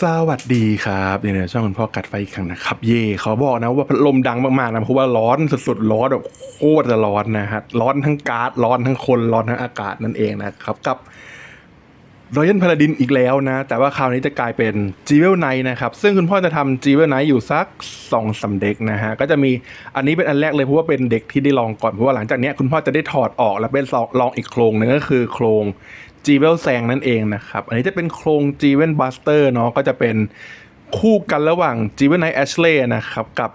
สวัสดีครับเนี่ยนะช่องคุณพ่อกัดไฟอีกครั้งนะครับ เย่เขาบอกนะว่าพัดลมดังมากๆนะเพราะว่าร้อนสุดๆร้อนแบบโคตรจะร้อนนะฮะร้อนทั้งก๊าซร้อนทั้งคนร้อนทั้งอากาศนั่นเองนะครับกับรอยัลพาราดินอีกแล้วนะ แต่ว่าคราวนี้จะกลายเป็นจีเวลไนนะครับ ซึ่งคุณพ่อจะทำจีเวลไนอยู่สักสองสามเด็กนะฮะ ก็จะมีอันนี้เป็นอันแรกเลยเพราะว่าเป็นเด็กที่ได้ลองก่อน เพราะว่าหลังจากนี้คุณพ่อจะได้ถอดออกแล้วเป็นลองอีกโครงหนึงก็คือโครง จีเวลแซงนั่นเองนะครับ อันนี้จะเป็นโครงจีเวลบัสเตอร์เนาะก็จะเป็นคู่กันระหว่างจีเวลไนแอชเล่นะครับกับ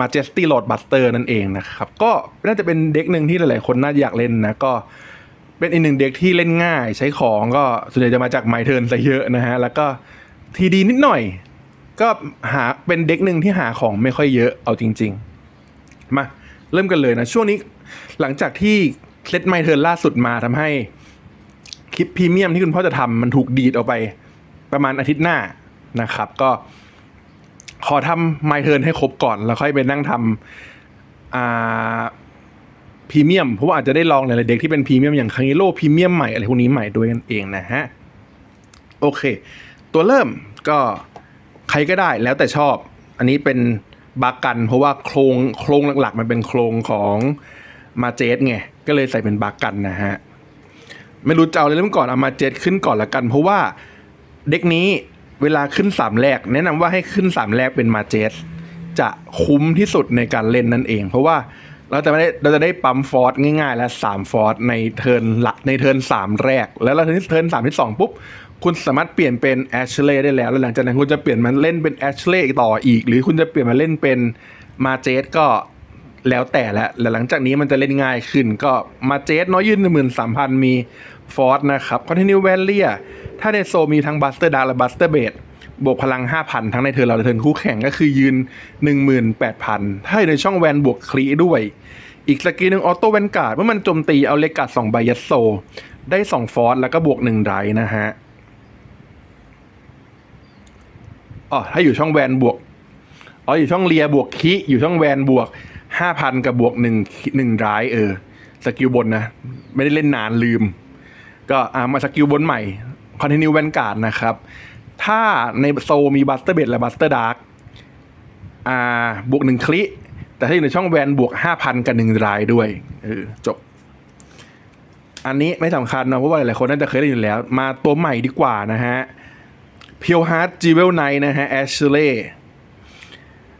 Majesty Lord Buster นั่นเองนะครับ ก็น่าจะเป็นเด็กหนึ่งที่หลายๆคนน่าจะอยากเล่นนะก็เป็นอีกหนึ่งเด็กที่เล่นง่ายใช้ของก็ส่วนใหญ่จะมาจากไมเทิร์นซะเยอะนะฮะ แล้วก็ทีดีนิดหน่อย ก็หาเป็นเด็กหนึ่งที่หาของไม่ค่อยเยอะเอาจริง ๆ มาเริ่มกันเลยนะ ช่วงนี้หลังจากที่เซตไมเทิร์นล่าสุดมาทำให้ คลิปพรีเมียมที่คุณพ่อจะทำมันถูกดีดออกไป ประมาณอาทิตย์หน้านะครับ ก็ขอทำไมเทิร์นให้ครบก่อน แล้วค่อยไปนั่งทำอ่าพรีเมียมเพราะว่าอาจจะได้ลองหลายๆเด็กที่เป็นพรีเมียมอย่างคัง i โ o พรีเมียมใหม่อะไรพวกนี้ใหม่ด้วยกันเองนะฮะ โอเค ตัวเริ่มก็ใครก็ได้แล้วแต่ชอบ อันนี้เป็นบักกัน เพราะว่าโครงโครงหลักๆ มันเป็นโครงของมาเจสไง ก็เลยใส่เป็นบักกันนะฮะ ไม่รู้จะเอาอะไรเริ่มก่อนเอามาเจ็ดขึ้นก่อนละกัน เพราะว่าเด็กนี้เวลาขึ้นสามแรก แนะนำว่าให้ขึ้นสามแรกเป็นมาเจสจะคุ้มที่สุดในการเล่นนั่นเอง เพราะว่าเราจะไม่ได้เราจะได้ปั๊มฟอร์สง่ายๆ และสามฟอร์สในเทิร์นหลักในเทิร์นสามแรก แล้วเราเทิร์นเทิร์นสามที่สองปุ๊บคุณสามารถเปลี่ยนเป็นแอชเล่ได้แล้ว แล้วหลังจากนั้นคุณจะเปลี่ยนมาเล่นเป็นแอชเล่ต่ออีก หรือคุณจะเปลี่ยนมาเล่นเป็นมาเจสก็ แล้วแต่ละและหลังจากนี้มันจะเล่นง่ายขึ้นก็มาเจสน้อยยืนหนึ่งหมื่นสามพันมีฟอร์สนะครับคอนเทนิวแวลเลียถ้าในโซมีทั้งบัสเตอร์ดาและบัสเตอร์เบดบวกพลัง 5,000 ทั้งในเทิร์เราและเทิร์นคู่แข่งก็คือยืน 18,000 ถ้าอยู่ในช่องแวนบวกคลีด้วย อีกสกิลหนึ่งออโต้แวนการ์ดเมื่อมันโจมตีเอาเลกาด2ใบยัดโซ ได้ 2 ฟอร์สแล้วก็บวก 1 ไรนะฮะอ๋อถ้าอยู่ช่องแวนบวกอ๋ออยู่ช่องเลียบวกคิอยู่ช่องแวนบวก ห้าพันกับบวกหนึ่งหนึ่งร้ายเออสกิลบนนะ ไม่ได้เล่นนานลืม ก็อ่ามาสกิลบนใหม่คอนติเนียแวนการ์ดนะครับ ถ้าในโซมีบัสเตอร์เบดและบัสเตอร์ดาร์กอ่าบวกหนึ่งคลิแต่ถ้าอยู่ในช่องแวนบวกห้าพันกับหนึ่งร้ายด้วยเออจบ อันนี้ไม่สำคัญนะเพราะว่าหลายคนน่าจะเคยได้ยินแล้ว มาตัวใหม่ดีกว่านะฮะเพียวฮาร์ดจีเวลไนนะฮะแอชเล่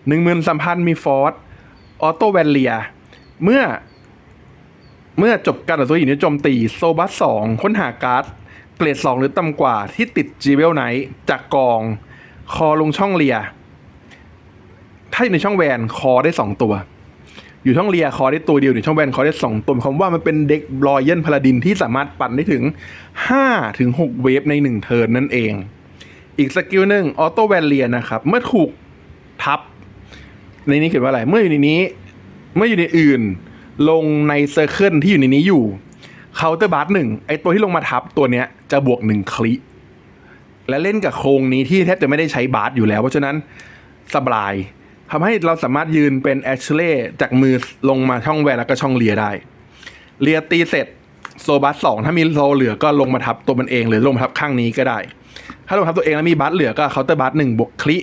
หนึ่งหมื่นสามพันมีฟอร์ด ออโต้แวนเลีย เมื่อ เมื่อจบการต่อสู้อยู่ในโจมตีโซบัสสองค้นหาการ์ดเกรดสองหรือต่ำกว่าที่ติดจีเวลไนท์จากกอง คอลงช่องเลีย ถ้าอยู่ในช่องแวนคอได้สองตัว อยู่ช่องเลียคอได้ตัวเดียวอยู่ช่องแวนคอได้สองตัวหมายความว่ามันเป็นเด็กรอยเยนพลาดินที่สามารถปั่นได้ถึงห้าถึงหกเวฟในหนึ่งเทิร์นนั่นเอง อีกสกิลหนึ่งออโต้แวนเลียนะครับ เมื่อถูกทับ ในนี้เขียนว่าอะไร เมื่ออยู่ในนี้ เมื่ออยู่ในอื่น ลงในเซอร์เคิลที่อยู่ในนี้อยู่เคาน์เตอร์บาร์หนึ่งไอตัวที่ลงมาทับตัวเนี้ยจะบวกหนึ่งคลิและเล่นกับโครงนี้ที่แทบจะไม่ได้ใช้บาร์อยู่แล้ว เพราะฉะนั้นสบายทำให้เราสามารถยืนเป็นแอชเล่จากมือลงมาช่องแวร์แล้วก็ช่องเลียได้ เลียตีเสร็จโซบัสสองถ้ามีโซเหลือก็ลงมาทับตัวมันเองหรือลงมาทับข้างนี้ก็ได้ ถ้าลงทับตัวเองแล้วมีบัสเหลือก็เคาน์เตอร์บัสหนึ่งบวกคลิ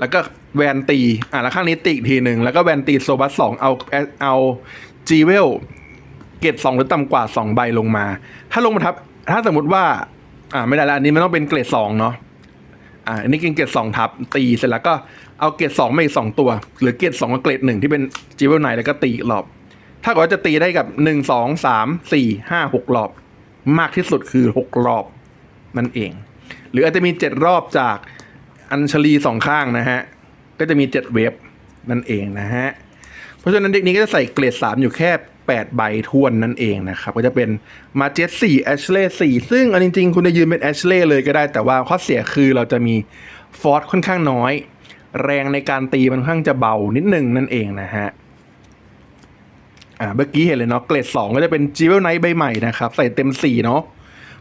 แล้วก็แวนตีอะแล้วข้างนี้ตีอีกทีหนึ่งแล้วก็แวนตีโซบัสสองเอาเอาจีเวลเกรดสองหรือต่ำกว่าสองใบลงมา ถ้าลงมาทับ ถ้าสมมติว่า อ่าไม่ได้แล้วอันนี้มันต้องเป็นเกรดสองเนาะอ่าอันนี้เป็นเกรดสองทับตีเสร็จแล้วก็เอาเกรดสองมาอีกสองตัว หรือเกรดสองกับเกรดหนึ่งที่เป็นจีเวลไนแล้วก็ตีอีกรอบ ถ้าเกิดว่าจะตีได้กับหนึ่งสองสามสี่ห้าหกรอบ มากที่สุดคือหกรอบนั่นเอง หรืออาจจะมีเจ็ดรอบจาก อัญชลีสองข้างนะฮะ ก็จะมีเจ็ดเวฟนั่นเองนะฮะ เพราะฉะนั้นเด็กนี้ก็จะใส่เกรดสามอยู่แค่แปดใบทวนนั่นเองนะครับ ก็จะเป็นมาเจ็ตสี่แอชเล่สี่ซึ่งเอาจริง ๆ คุณจะยืนเป็นแอชเล่เลยก็ได้แต่ว่าข้อเสียคือเราจะมีฟอร์สค่อนข้างน้อย แรงในการตีมันค่อนข้างจะเบานิดนึงนั่นเองนะฮะอ่าเมื่อกี้เห็นเลยเนาะเกรดสองก็จะเป็นจิวเวลไนท์ใบใหม่นะครับ ใส่เต็มสี่เนาะ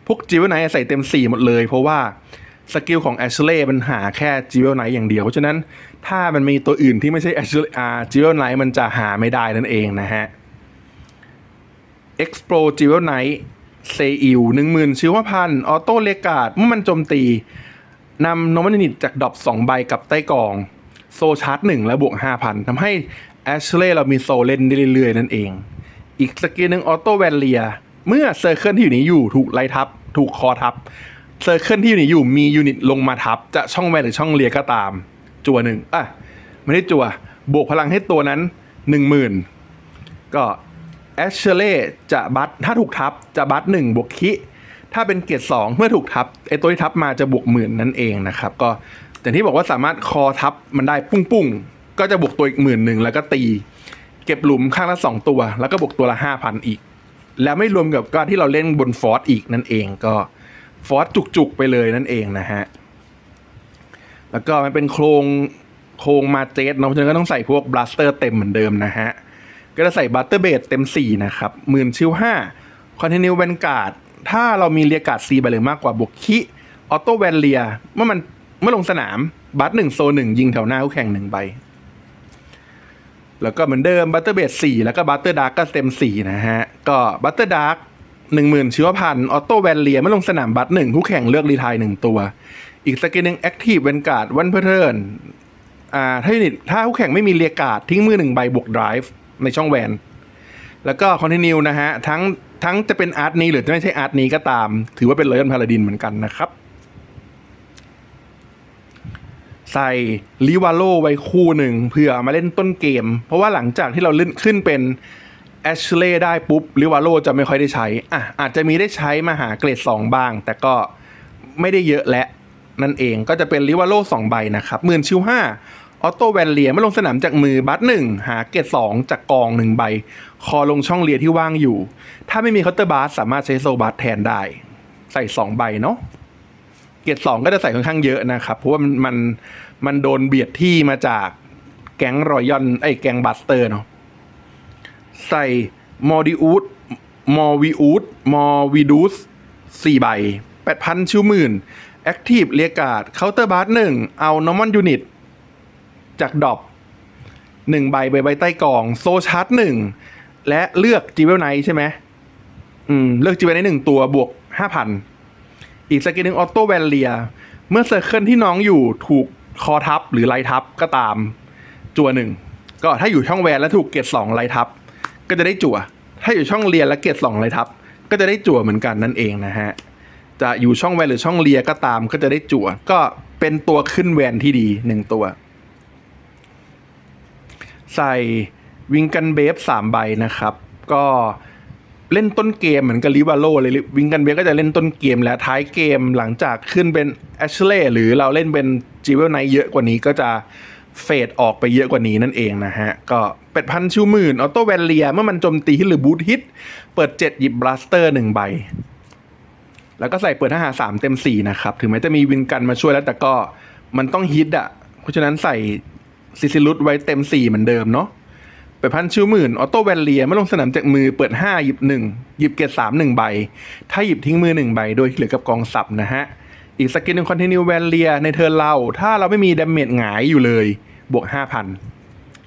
พวกจิวเวลไนท์ใส่เต็มสี่หมดเลย เพราะว่า สกิลของแอชเล่มันหาแค่จิวเวลไนท์อย่างเดียว เพราะฉะนั้นถ้ามันมีตัวอื่นที่ไม่ใช่แอชเล่อาจิวเวลไนท์มันจะหาไม่ได้นั่นเองนะฮะ Explo Jewel Knight เซอิวหนึ่งหมื่นชิวพันออโต้เลกาดเมื่อมันโจมตีนำโนมันนิตจากดรอป2ใบกับใต้กอง โซชาร์จ1แล้วบวก5,000ทำให้แอชเล่เรามีโซเล่นได้เรื่อยๆ นั่นเอง อีกสกิลหนึ่งออโต้แวนเลียเมื่อเซอร์เคิลที่อยู่นี้อยู่ถูกไล่ทับ ถูกคอทับ เซอร์เคิลที่อยู่นี้อยู่มียูนิตลงมาทับ จะช่องแวนหรือช่องเลียก็ตาม จัวหนึ่งอะไม่ได้จัวบวกพลังให้ตัวนั้น 10,000 ก็แอชเชล่จะบัตถ้าถูกทับจะบัตหนึ่งบวกคิถ้าเป็นเกียรดสองเมื่อถูกทับไอตัวที่ทับมาจะบวกหมื่นนั่นเองนะครับ ก็อย่างที่บอกว่าสามารถคอทับมันได้ปุ้งปุ้งๆก็จะบวกตัวอีกหมื่นหนึ่งแล้วก็ตี เก็บหลุมข้างละสองตัว แล้วก็บวกตัวละห้าพันอีก แล้วไม่รวมกับการที่เราเล่นบนฟอร์สอีกนั่นเองก็ ฟอร์สจุกๆไปเลยนั่นเองนะฮะ แล้วก็มันเป็นโครงโครงมาเจสเนาะเพราะฉะนั้นก็ต้องใส่พวกบลัสเตอร์เต็มเหมือนเดิมนะฮะ ก็จะใส่บัตเตอร์เบดเต็ม 4 นะครับหมื่นชิว5คอนเทนิวแวนการ์ดถ้าเรามีเรียกาดซีไปเลยมากกว่าบวกคิออโต้แวนเลียเมื่อมันเมื่อลงสนามบัตหนึ่งโซหนึ่งยิงแถวหน้าคู่แข่งหนึ่งใบ แล้วก็เหมือนเดิมบัตเตอร์เบดสี่แล้วก็บัตเตอร์ดาร์กก็เต็ม4นะฮะ ก็บัตเตอร์ดาร์ก หนึ่งหมื่นชิวพันออโต้แวนเลียเมื่อลงสนามบัตรหนึ่งคู่แข่งเลือกรีไทายหนึ่งตัว อีกสกิลหนึ่งแอคทีฟแวนการ์ดวันเพอร์เทิร์นอ่าถ้ายูนิตถ้าคู่แข่งไม่มีเรียการ์ดทิ้งมือหนึ่งใบบวกไดรฟ์ในช่องแวน แล้วก็คอนติเนียนะฮะ ทั้งทั้งจะเป็นอาร์ตนี้หรือจะไม่ใช่อาร์ตนี้ก็ตาม ถือว่าเป็นเลเยอร์พาราดินเหมือนกันนะครับ ใส่ลิวาโลไว้คู่หนึ่งเพื่อมาเล่นต้นเกม เพราะว่าหลังจากที่เราเล่นขึ้นเป็น แอชเล่ได้ปุ๊บลิวาโลจะไม่ค่อยได้ใช้อะอาจจะมีได้ใช้มาหาเกรด 2 บ้าง แต่ก็ไม่ได้เยอะและนั่นเองก็จะเป็นลิวาโล2ใบนะครับหมื่นชิวห้าออโต้แวนเลียเมื่อลงสนามจากมือบัตหนึ่งหาเกรดสองจากกองหนึ่งใบ คอลงช่องเลียที่ว่างอยู่ ถ้าไม่มีเคาน์เตอร์บาสสามารถใช้โซบัสแทนได้ ใส่สองใบเนาะเกรดสองก็จะใส่ค่อนข้างเยอะนะครับ เพราะว่ามันมันมันโดนเบียดที่มาจากแก๊งรอยยอนไอ้แก๊งบัสเตอร์เนาะ ใส่มอดิอูดมอวิอูดมอวิดูสสี่ใบแปดพันชิวหมื่นแอคทีฟเรียกาดเคาน์เตอร์บาร์หนึ่งเอานอร์มอนยูนิต จากดอปหนึ่งใบใบใบใต้กล่องโซชาร์ตหนึ่งและเลือกจีเวลไนใช่ไหมอืม เลือกจีเวลไนหนึ่งตัวบวกห้าพันอีกสกิลหนึ่งออโต้แวนเลีย เมื่อเซอร์เคิลที่น้องอยู่ถูกคอทับหรือไลทับก็ตาม จัวหนึ่งก็ถ้าอยู่ช่องแวนแล้วถูกเกตสองไลทับ ก็จะได้จั่ว ถ้าอยู่ช่องเลียและเกตสองไลทับ ก็จะได้จั่วเหมือนกันนั่นเองนะฮะ จะอยู่ช่องแวนหรือช่องเลียก็ตามก็จะได้จั่ว ก็เป็นตัวขึ้นแวนที่ดีหนึ่งตัว ใส่วิงกันเบฟสามใบนะครับ ก็เล่นต้นเกมเหมือนกับลิวาโลเลยวิงกันเบฟก็จะเล่นต้นเกมและท้ายเกมหลังจากขึ้นเป็นแอชเล่หรือเราเล่นเป็นจีเวลไนเยอะกว่านี้ก็จะ เฟดออกไปเยอะกว่านี้นั่นเองนะฮะ ก็เป็ดพันชิวหมื่นออโต้แวนเลียเมื่อมันโจมตีหรือบูทฮิต เปิด 7 หยิบบลัสเตอร์หนึ่งใบ แล้วก็ใส่เปิดทหารสามเต็มสี่นะครับ ถึงแม้จะมีวินกันมาช่วยแล้วแต่ก็มันต้องฮิตอะ เพราะฉะนั้นใส่ซิซิลุตไว้เต็มสี่เหมือนเดิมเนาะไปพันชิวหมื่นออโต้แวนเลียเมื่อลงสนามจากมือเปิดห้าหยิบหนึ่งหยิบเกตสามหนึ่งใบ ถ้าหยิบทิ้งมือหนึ่งใบโดยที่เหลือกับกองสับนะฮะ อีกสกิลหนึ่งคอนติเนียแวนเลียในเทิร์นเรา ถ้าเราไม่มีดาเมจหงายอยู่เลย บวกห้าพัน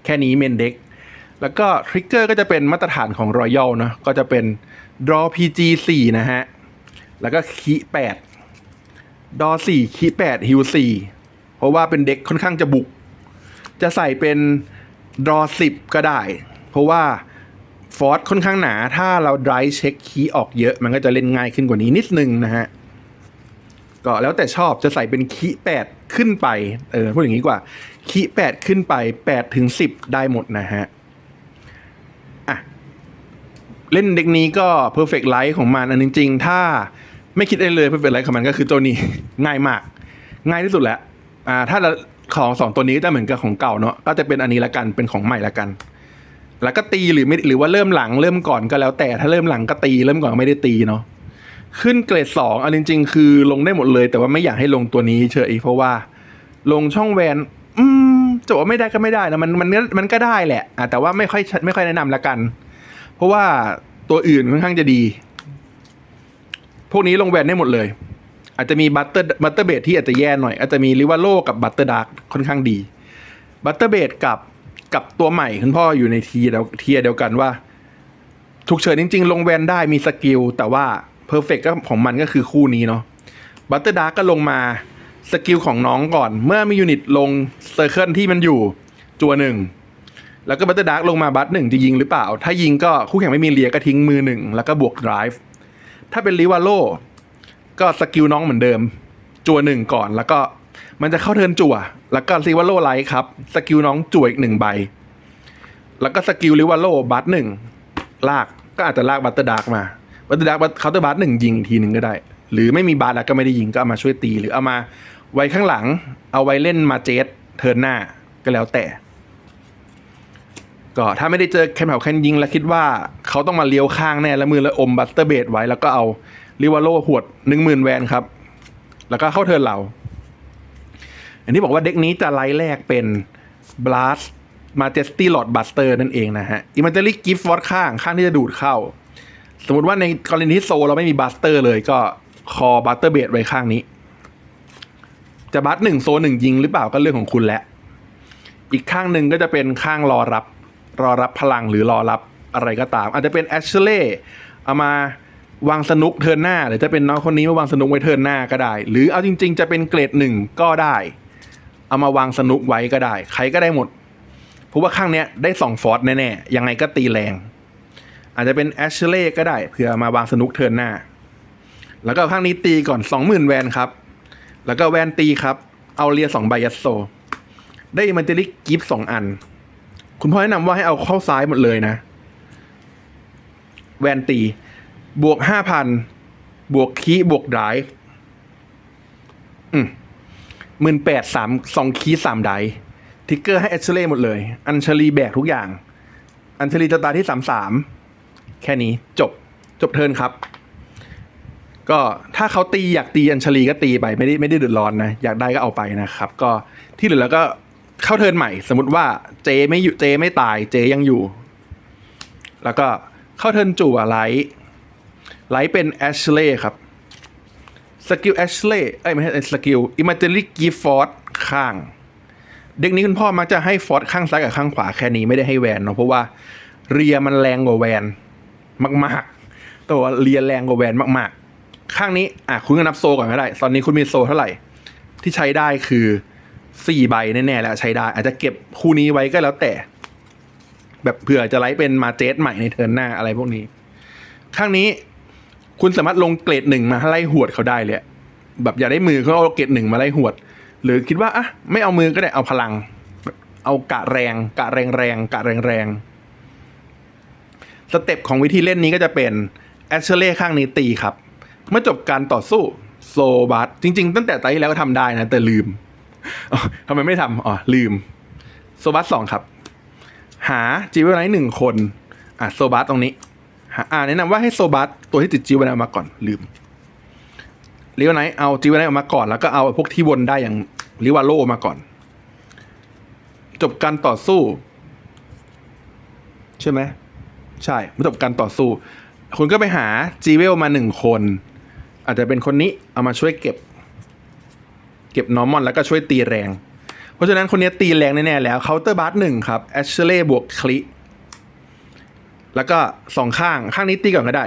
แค่นี้เมนเด็กแล้วก็ทริกเกอร์ก็จะเป็นมาตรฐานของ Royal เนะก็จะเป็น Draw PG 4นะฮะ แล้วก็คี8ดอ4คี8ฮิว4เพราะว่าเป็นเด็กค่อนข้างจะบุก จะใส่เป็น Draw 10 ก็ได้ เพราะว่าฟอร์สค่อนข้างหนา ถ้าเรา Drive เช็คคีออกเยอะ มันก็จะเล่นง่ายขึ้นกว่านี้นิดนึงนะฮะ ก็แล้วแต่ชอบจะใส่เป็นคีแปดขึ้นไป เออพูดอย่างนี้กว่าคีแปดขึ้นไปแปดถึงสิบได้หมดนะฮะอะเล่นเด็กนี้ก็ Perfect Light ของมัน อันจริงๆ ถ้าไม่คิดอะไรเลย Perfect Light ของมันก็คือตัวนี้ ง่ายมาก ง่ายที่สุดแล้วอ่าถ้าของสองตัวนี้ก็จะเหมือนกับของเก่าเนาะก็จะเป็นอันนี้ละกันเป็นของใหม่ละกัน แล้วก็ตีหรือไม่หรือว่าเริ่มหลังเริ่มก่อนก็แล้วแต่ถ้าเริ่มหลังก็ตีเริ่มก่อนไม่ได้ตีเนาะ ขึ้นเกรดสองอันจริง ๆ คือลงได้หมดเลย แต่ว่าไม่อยากให้ลงตัวนี้เฉยเพราะว่า ลงช่องแวน อืมจะบอกว่าไม่ได้ก็ไม่ได้นะมันมันมันก็ได้แหละอะแต่ว่าไม่ค่อยไม่ค่อยแนะนำละกัน เพราะว่าตัวอื่นค่อนข้างจะดี พวกนี้ลงแวนได้หมดเลย อาจจะมีบัตเตอร์บัตเตอร์เบดที่อาจจะแย่หน่อย อาจจะมีลิวาโลกับบัตเตอร์ดาร์กค่อนข้างดีบัตเตอร์เบดกับกับตัวใหม่คุณพ่ออยู่ในทีเดียวเทียเดียวกันว่า ถูกเฉินจริง ๆ ลงแวนได้มีสกิลแต่ว่า เพอร์เฟกก็ของมันก็คือคู่นี้เนาะบัตเตอร์ดาร์กก็ลงมาสกิลของน้องก่อน เมื่อมียูนิตลงเซอร์เคิลที่มันอยู่จัวหนึ่งแล้วก็บัตเตอร์ดาร์กลงมาบัตหนึ่งจะยิงหรือเปล่า ถ้ายิงก็คู่แข่งไม่มีเลียก็ทิ้งมือหนึ่งแล้วก็บวกไดรฟ์ถ้าเป็นลิวาโลก็สกิลน้องเหมือนเดิม จัวหนึ่งก่อน แล้วก็มันจะเข้าเทินจัวแล้วก็ลิวาโลไลท์ครับสกิลน้องจั่วอีกหนึ่งใบ แล้วก็สกิลลิวาโลบัตหนึ่งลากก็อาจจะลากบัตเตอร์ดาร์กมา บัตเตอร์ดาร์กเคาน์เตอร์บัตหนึ่งยิงอีกทีหนึ่งก็ได้ หรือไม่มีบัตแล้วก็ไม่ได้ยิงก็เอามาช่วยตี หรือเอามาไว้ข้างหลัง เอาไว้เล่นมาเจสเทิร์นหน้าก็แล้วแต่ ก็ถ้าไม่ได้เจอแคนเผาแคนยิงแล้วคิดว่าเขาต้องมาเลี้ยวข้างแน่แล้วมือแล้วอมบัสเตอร์เบดไว้แล้วก็เอาลิวาโลหวดหนึ่งหมื่นแวนครับ แล้วก็เข้าเทิร์นเรา อันนี้บอกว่าเด็กนี้จะไลท์แรกเป็น Blast Majesty Lord Buster นั่นเองนะฮะ Immortally Gift Ward ข้างข้างที่จะดูดเข้า สมมติว่าในกรณีที่โซเราไม่มีบัสเตอร์เลยก็คอบัสเตอร์เบดไว้ข้างนี้ จะบัสหนึ่งโซหนึ่งยิงหรือเปล่าก็เรื่องของคุณแหละ อีกข้างหนึ่งก็จะเป็นข้างรอรับ รอรับพลังหรือรอรับอะไรก็ตาม อาจจะเป็นแอชเล่เอามาวางสนุกเทินหน้า หรือจะเป็นน้องคนนี้มาวางสนุกไว้เทินหน้าก็ได้ หรือเอาจริง ๆ จะเป็นเกรดหนึ่งก็ได้ เอามาวางสนุกไว้ก็ได้ ใครก็ได้หมดเพราะว่าข้างเนี้ยได้สองฟอร์สแน่ๆยังไงก็ตีแรง อาจจะเป็นแอชเล่ก็ได้เผื่อมาวางสนุกเทินหน้า แล้วก็ข้างนี้ตีก่อนสองหมื่นแวนครับ แล้วก็แวนตีครับ เอาเรียสองใบยัสโซ ได้มันเตลิกกิฟสองอัน คุณพ่อแนะนำว่าให้เอาเข้าซ้ายหมดเลยนะ แวนตี บวกห้าพันบวกคีบวกไดฟ์อืมหมื่นแปดสามสองคีสามไดทิกเกอร์ให้เอชเล่หมดเลย อัญชลีแบกทุกอย่าง อัญชลีจะตาที่สามสาม แค่นี้จบจบเทินครับ ก็ถ้าเขาตีอยากตีอัญชลีก็ตีไปไม่ได้ไม่ได้เดือดร้อนนะอยากได้ก็เอาไปนะครับ ก็ที่เหลือแล้วก็เข้าเทินใหม่ สมมติว่าเจไม่อยู่เจไม่ตายเจยังอยู่ แล้วก็เข้าเทินจู่อะไลท์ไลท์เป็นแอชเล่ครับสกิลแอชเล่เอ้ยไม่ใช่สกิลอิม a เ e อรี่กีฟอร์ดข้าง เด็กนี้คุณพ่อมักจะให้ฟอร์ดข้างซ้ายกับข้างขวาแค่นี้ไม่ได้ให้แวนเนาะเพราะว่าเรียมันแรงกว่าแวน มากๆ ตัวเรียนแรงกว่าแวนมากๆ ข้างนี้อะคุณก็นับโซก่อนก็ได้ ตอนนี้คุณมีโซเท่าไหร่ ที่ใช้ได้คือสี่ใบแน่ๆแล้วใช้ได้ อาจจะเก็บคู่นี้ไว้ก็แล้วแต่ แบบเผื่อจะไลฟ์เป็นมาเจสใหม่ในเทิร์นหน้าอะไรพวกนี้ ข้างนี้คุณสามารถลงเกรดหนึ่งมาไล่หวดเขาได้เลยแบบอยากได้มือเขาเอาเกรดหนึ่งมาไล่หวด หรือคิดว่าอะไม่เอามือก็ได้เอาพลัง เอากะแรง กะแรงแรงกะแรงแรง สเต็ปของวิธีเล่นนี้ก็จะเป็นแอชเชเล่ข้างนี้ตีครับ เมื่อจบการต่อสู้โซบัสจริง ๆ ตั้งแต่ไตที่แล้วก็ทำได้นะ แต่ลืมทำไมไม่ทำอ๋อ ลืม โซบัสสองครับ หาจีเวลไนท์หนึ่งคนอะโซบัสตรงนี้อ่าแนะนำว่าให้โซบัสตัวที่ติดจีเวลไนท์มาก่อนลืมลิวไนท์เอาจีเวลไนท์ออกมาก่อนแล้วก็เอาพวกที่วนได้อย่างลิวาโลมาก่อน จบการต่อสู้ ใช่ไหม ใช่เมื่อจบการต่อสู้ คุณก็ไปหาจีเวลมาหนึ่งคน อาจจะเป็นคนนี้เอามาช่วยเก็บ เก็บนอร์มอนแล้วก็ช่วยตีแรง เพราะฉะนั้นคนนี้ตีแรงแน่ๆแล้วเคาน์เตอร์บาร์หนึ่งครับแอชเล่บวกคลิแล้วก็สองข้างข้างนี้ตีก่อนก็ได้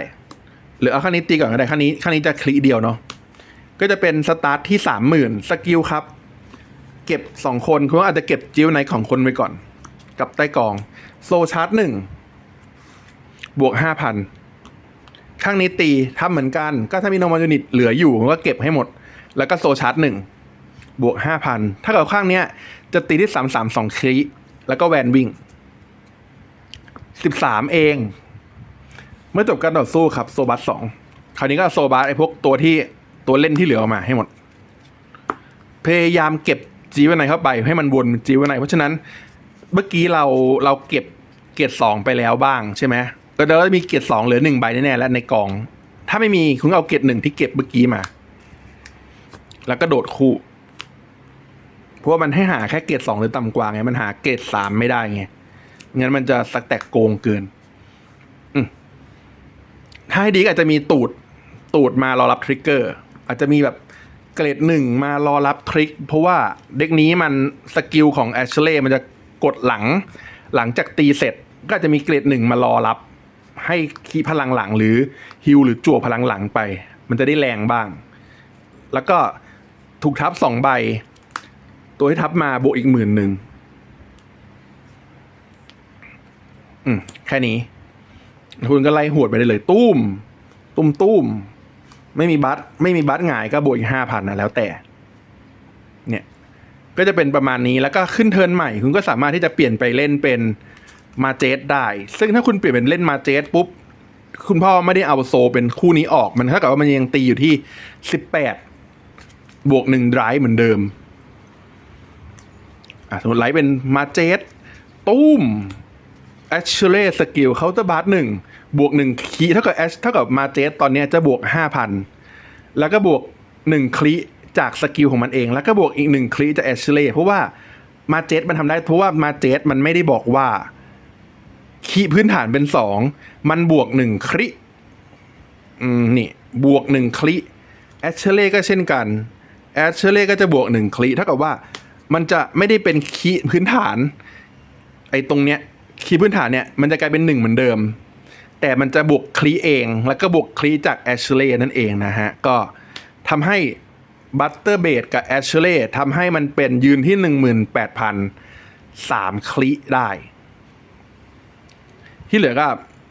หรือเอาข้างนี้ตีก่อนก็ได้ข้างนี้ข้างนี้จะคลิเดียวเนาะก็จะเป็นสตาร์ทที่สามหมื่นสกิลครับ เก็บสองคนคุณอาจจะเก็บจิวไนของคนไว้ก่อน กับใต้กอง โซชาร์จหนึ่ง บวกห้าพันข้างนี้ตีทำเหมือนกัน ก็ถ้ามีโนมายูนิตเหลืออยู่ก็เก็บให้หมด แล้วก็โซชาร์จหนึ่งบวกห้าพันถ้าเกิดข้างเนี้ยจะตีที่สามสามสองคลิแล้วก็แวนวิ่งสิบสามเอง เมื่อจบการต่อสู้ครับโซบัสสองคราวนี้ก็โซบัสไอ้พวกตัวที่ตัวเล่นที่เหลือออกมาให้หมด พยายามเก็บจีวไนเข้าไปให้มันวนจีวไนเพราะฉะนั้นเมื่อกี้เราเราเก็บเกรดสองไปแล้วบ้างใช่ไหม ก็เราจะมีเกรสองเหลือหนึ่งใบแน่ๆแล้วในกอง ถ้าไม่มีคุณเอาเกรหนึ่งที่เก็บเมื่อกี้มา แล้วก็โดดคู่ เพราะว่ามันให้หาแค่เกรสองหรือต่ำกว่าไง มันหาเกรสามไม่ได้ไง งั้นมันจะสักแตกโกงเกิน ถ้าให้ดีก็อาจจะมีตูด ตูดมารอรับทริกเกอร์ อาจจะมีแบบเกรดหนึ่งมารอรับทริก เพราะว่าเด็กนี้มันสกิลของแอชเล่มันจะกดหลัง หลังจากตีเสร็จก็จจะมีเกรดหนึ่งมารอรับ ให้คีพลังหลังหรือฮิลหรือจั่วพลังหลังไป มันจะได้แรงบ้าง แล้วก็ถูกทับสองใบ ตัวที่ทับมาบวกอีกหมื่นหนึ่งอืมแค่นี้ คุณก็ไล่หวดไปได้เลย ตุ้ม ตุ้มตุ้มไม่มีบัตไม่มีบัตหงายก็บวกอีกห้าพันนะแล้วแต่ เนี่ย ก็จะเป็นประมาณนี้แล้วก็ขึ้นเทิร์นใหม่ คุณก็สามารถที่จะเปลี่ยนไปเล่นเป็น มาเจสได้ ซึ่งถ้าคุณเปลี่ยนเป็นเล่นมาเจสปุ๊บ คุณพ่อไม่ได้เอาโซเป็นคู่นี้ออก มันเท่ากับว่ามันยังตีอยู่ที่สิบแปดบวกหนึ่งไดรฟ์เหมือนเดิมอะสมมติไลท์เป็นมาเจสตุ้มแอชเล่สกิลเคาน์เตอร์บาร์หนึ่งบวกหนึ่งคีเท่ากับแอชเท่ากับมาเจสตอนนี้จะบวกห้าพันแล้วก็บวกหนึ่งคลิจากสกิลของมันเอง แล้วก็บวกอีกหนึ่งคลิจากแอชเล่เพราะว่ามาเจสมันทำได้เพราะว่ามาเจสมันไม่ได้บอกว่า คีพื้นฐานเป็นสองมันบวกหนึ่งคลิอืมนี่บวกหนึ่งคลิแอชเชเล่ก็เช่นกันแอชเชเล่ก็จะบวกหนึ่งคลิเท่ากับว่ามันจะไม่ได้เป็นคีพื้นฐาน ไอ้ตรงเนี้ยคีพื้นฐานเนี่ยมันจะกลายเป็นหนึ่งเหมือนเดิม แต่มันจะบวกคลีเอง แล้วก็บวกคลีจากแอชเลย์นั่นเองนะฮะ ก็ทำให้บัตเตอร์เบดกับแอชเลย์ทำให้มันเป็นยืนที่หนึ่งหมื่นแปดพันสามคลีได้ ที่เหลือก็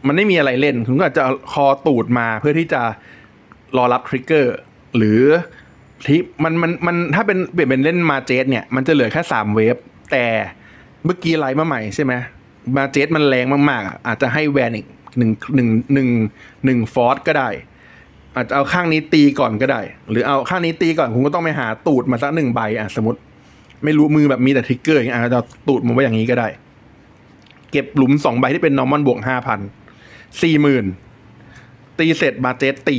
มันไม่มีอะไรเล่น คุณก็อาจจะคอตูดมาเพื่อที่จะรอรับทริกเกอร์หรือที่มันมันมันถ้าเป็นเปลี่ยนเป็นเล่นมาเจสเนี่ยมันจะเหลือแค่สามเวฟแต่เมื่อกี้ไลฟ์มาใหม่ใช่ไหมมาเจสมันแรงมากๆอาจจะให้แวนอีกหนึ่งหนึ่งหนึ่งหนึ่งฟอร์สก็ได้ อาจจะเอาข้างนี้ตีก่อนก็ได้ หรือเอาข้างนี้ตีก่อนคุณก็ต้องไปหาตูดมาสักหนึ่งใบอะสมมติ ไม่รู้มือแบบมีแต่ทริกเกอร์อย่างเงี้ยอาจจะเอาตูดมาไว้อย่างนี้ก็ได้ เก็บหลุมสองใบที่เป็นนอร์มอนบวกห้าพันสี่หมื่นตีเสร็จมาเจสตี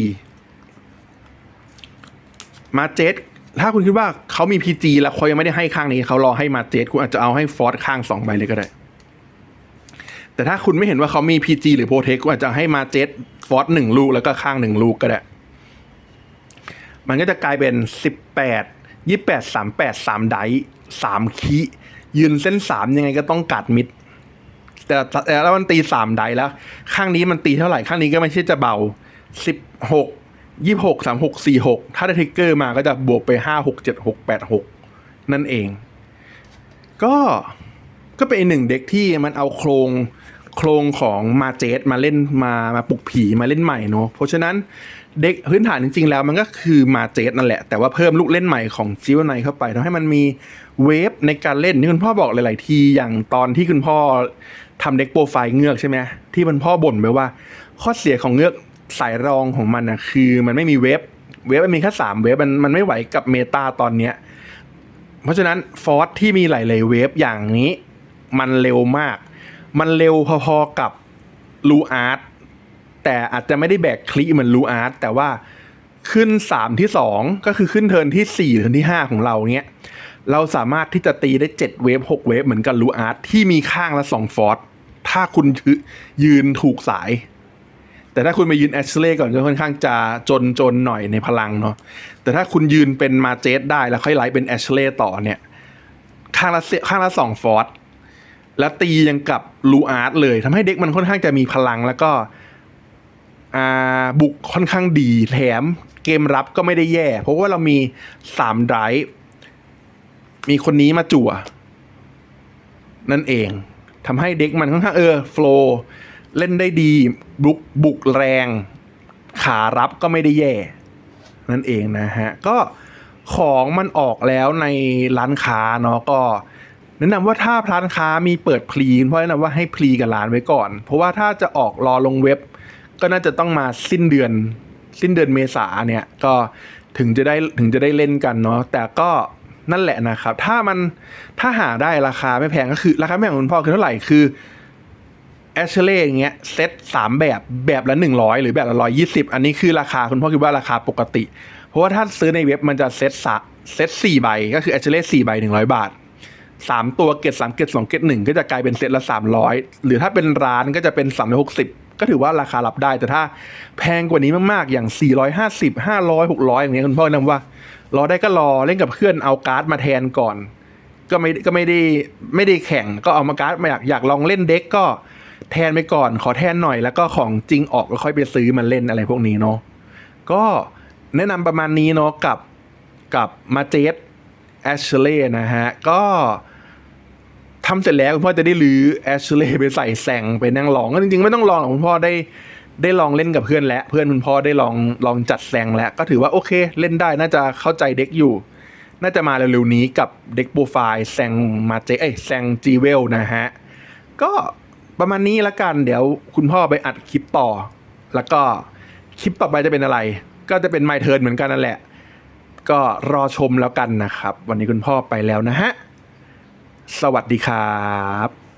มาเจสถ้าคุณคิดว่าเขามีพีจีแล้วเขายังไม่ได้ให้ข้างนี้เขารอให้มาเจสคุณอาจจะเอาให้ฟอร์สข้างสองใบเลยก็ได้ แต่ถ้าคุณไม่เห็นว่าเขามีพีจีหรือโปรเทคคุณอาจจะให้มาเจสฟอร์สหนึ่งลูกแล้วก็ข้างหนึ่งลูกก็ได้ มันก็จะกลายเป็นสิบแปดยี่แปดสามแปดสามไดสามคียืนเส้นสามยังไงก็ต้องกัดมิด แต่แต่แล้วมันตีสามไดแล้ว ข้างนี้มันตีเท่าไหร่ ข้างนี้ก็ไม่ใช่จะเบาสิบหกยี่หกสามหกสี่หกถ้าได้ทริกเกอร์มาก็จะบวกไปห้าหกเจ็ดหกแปดหกนั่นเอง ก็ก็เป็นหนึ่งเด็กที่มันเอาโครงโครงของมาเจสมาเล่นมามาปลุกผีมาเล่นใหม่เนอะเพราะฉะนั้นเด็กพื้นฐานจริงๆแล้วมันก็คือมาเจสนั่นแหละ แต่ว่าเพิ่มลูกเล่นใหม่ของจิวไนเข้าไปทำให้มันมีเวฟในการเล่นที่คุณพ่อบอกหลาย ๆ ทีอย่างตอนที่คุณพ่อ ทำเด็กโปรไฟล์เงือกใช่ไหมที่มันพ่อบ่นไปว่า ข้อเสียของเงือกสายรองของมันนะคือมันไม่มีเวฟเวฟมันมีแค่สามเวฟมันมันไม่ไหวกับเมตาตอนเนี้ยเพราะฉะนั้นฟอร์สที่มีหลายๆเวฟอย่างนี้ มันเร็วมาก มันเร็วพอๆกับลูอาร์ตแต่อาจจะไม่ได้แบกคลีเหมือนลูอาร์ตแต่ว่าขึ้น 3 ที่ 2 ก็คือขึ้นเทินที่ 4 เทินที่ 5 ของเราเนี้ยเราสามารถที่จะตีได้ 7 เวฟ6 เวฟเหมือนกับลูอาร์ตที่มีข้างละ 2 ฟอร์ส ถ้าคุณยืนถูกสาย แต่ถ้าคุณไปยืนแอชเล่ก่อนก็ค่อนข้างจะจนจนหน่อยในพลังเนาะแต่ถ้าคุณยืนเป็นมาเจสได้แล้วค่อยไลฟ์เป็นแอชเล่ต่อเนี่ยข้างละเซข้างละสองฟอร์สแล้วตียังกับลูอาร์ตเลยทำให้เด็กมันค่อนข้างจะมีพลังแล้วก็บุกค่อนข้างดีแถมเกมรับก็ไม่ได้แย่ เพราะว่าเรามีสามไดรฟ์มีคนนี้มาจั่ว นั่นเอง ทำให้เด็กมันค่อนข้างเออโฟล์เล่นได้ดีบุกบุกแรง ขารับก็ไม่ได้แย่ นั่นเองนะฮะ ก็ของมันออกแล้วในร้านค้าเนาะก็แนะนำว่าถ้าร้านค้ามีเปิดพรีเพราะแนะนำว่าให้พรีกับร้านไว้ก่อน เพราะว่าถ้าจะออกรอลงเว็บ ก็น่าจะต้องมาสิ้นเดือน สิ้นเดือนเมษาเนี่ยก็ถึงจะได้ถึงจะได้เล่นกันเนาะแต่ก็ นั่นแหละนะครับ ถ้ามันถ้าหาได้ราคาไม่แพงก็คือ ราคาไม่แพงคุณพ่อคือเท่าไหร่คือแอชเล่อย่างเงี้ยเซตสามแบบแบบละหนึ่งร้อยหรือแบบละร้อยยี่สิบอันนี้คือราคาคุณพ่อคิดว่าราคาปกติ เพราะว่าถ้าซื้อในเว็บมันจะเซตสะเซตสี่ใบก็คือแอชเล่สี่ใบหนึ่งร้อยบาทสามตัวเกตสามเกตสองเกตหนึ่งก็จะกลายเป็นเซตละสามร้อยหรือถ้าเป็นร้านก็จะเป็นสามร้อยหกสิบก็ถือว่าราคารับได้แต่ถ้าแพงกว่านี้มากๆ อย่างสี่ร้อยห้าสิบห้าร้อยหกร้อยอย่างเงี้ยคุณพ่อแนะนำว่า รอได้ก็รอเล่นกับเพื่อนเอาการ์ดมาแทนก่อน ก็ไม่ก็ไม่ได้ไม่ได้แข่งก็เอามาการ์ดมาอยากอยากลองเล่นเด็กก็แทนไปก่อน ขอแทนหน่อยแล้วก็ของจริงออกก็ค่อยไปซื้อมาเล่นอะไรพวกนี้เนาะก็แนะนำประมาณนี้เนาะกับกับมาเจสแอชเล่นะฮะ ก็ทำเสร็จแล้วคุณพ่อจะได้ลื้อแอชเล่ไปใส่แซงไปนั่งลองก็จริงๆ ไม่ต้องลองหรอกคุณพ่อได้ ได้ลองเล่นกับเพื่อนแล้วเพื่อนคุณพ่อได้ลองลองจัดแซงแล้วก็ถือว่าโอเค เล่นได้น่าจะเข้าใจเด็กอยู่ น่าจะมาเร็วๆนี้กับเด็กโปรไฟล์แซงมาเจเอ้ยแซงจีเวลนะฮะ ก็ประมาณนี้ละกันเดี๋ยวคุณพ่อไปอัดคลิปต่อ แล้วก็คลิปต่อไปจะเป็นอะไร ก็จะเป็นไมเทิร์นเหมือนกันนั่นแหละ ก็รอชมแล้วกันนะครับ วันนี้คุณพ่อไปแล้วนะฮะ สวัสดีครับ